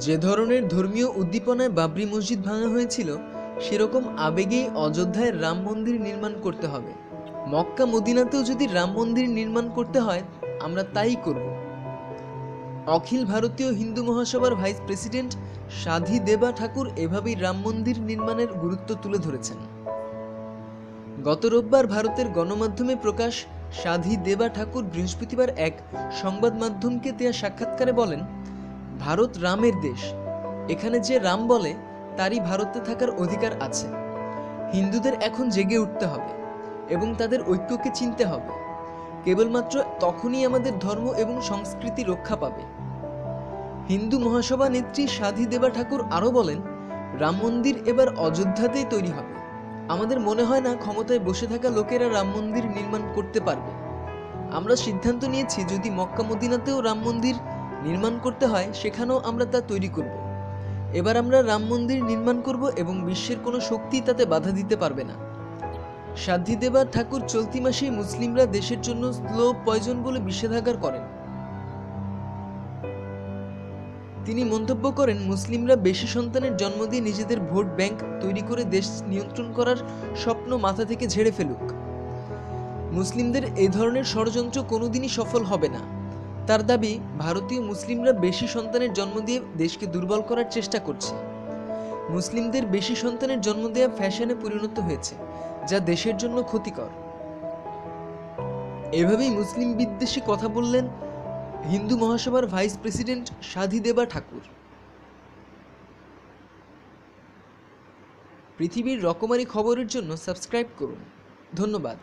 যে ধরনের ধর্মীয় উদ্দীপনায় বাবরি মসজিদ ভাঙা হয়েছিল, সেরকম আবেগেই অযোধ্যায় রাম মন্দির নির্মাণ করতে হবে। মক্কা মদিনাতেও যদি রাম মন্দির নির্মাণ করতে হয়, আমরা তাই করব। অখিল ভারতীয় হিন্দু মহাসভার ভাইস প্রেসিডেন্ট সাধী দেবা ঠাকুর এভাবেই রাম মন্দির নির্মাণের গুরুত্ব তুলে ধরেছেন। গত রোববার ভারতের গণমাধ্যমে প্রকাশ সাধী দেবা ঠাকুর বৃহস্পতিবার এক সংবাদ মাধ্যমকে দেয়া সাক্ষাৎকারে বলেন ভারত রামের দেশ। এখানে যে রাম বলে, তারই ভারতে থাকার অধিকার আছে। হিন্দুদের এখন জেগে উঠতে হবে এবং তাদের ঐক্যকে চিনতে হবে। কেবলমাত্র তখনই আমাদের ধর্ম এবং সংস্কৃতি রক্ষা পাবে। হিন্দু মহাসভা নেত্রী সাধী দেবা ঠাকুর আরও বলেন, রাম মন্দির এবার অযোধ্যাতেই তৈরি হবে। আমাদের মনে হয় না ক্ষমতায় বসে থাকা লোকেরা রাম মন্দির নির্মাণ করতে পারবে। আমরা সিদ্ধান্ত নিয়েছি যদি মক্কা মদিনাতেও রাম মন্দির নির্মাণ করতে হয়, সেখানেও আমরা তা তৈরি করব। এবার আমরা রাম মন্দির নির্মাণ করব এবং বিশ্বের কোনো শক্তি তাতে বাধা দিতে পারবে না। সাধ্বী দেবা ঠাকুর চলতি মাসেই মুসলিমরা দেশের জন্য স্লো পয়জন বলে বিষেধাগার করেন। তিনি মন্তব্য করেন, মুসলিমরা বেশি সন্তানের জন্ম দিয়ে নিজেদের ভোট ব্যাংক তৈরি করে দেশ নিয়ন্ত্রণ করার স্বপ্ন মাথা থেকে ঝেড়ে ফেলুক। মুসলিমদের এই ধরনের ষড়যন্ত্র কোনোদিনই সফল হবে না। তার দাবি, ভারতীয় মুসলিমরা বেশি সন্তানের জন্ম দিয়ে দেশকে দুর্বল করার চেষ্টা করছে। মুসলিমদের বেশি সন্তানের জন্ম দেওয়া ফ্যাশনে পরিণত হয়েছে, যা দেশের জন্য ক্ষতিকর। এভাবেই মুসলিম বিদ্বেষী কথা বললেন হিন্দু মহাসভার ভাইস প্রেসিডেন্ট সাধী দেবা ঠাকুর। পৃথিবীর রকমারি খবরের জন্য সাবস্ক্রাইব করুন। ধন্যবাদ।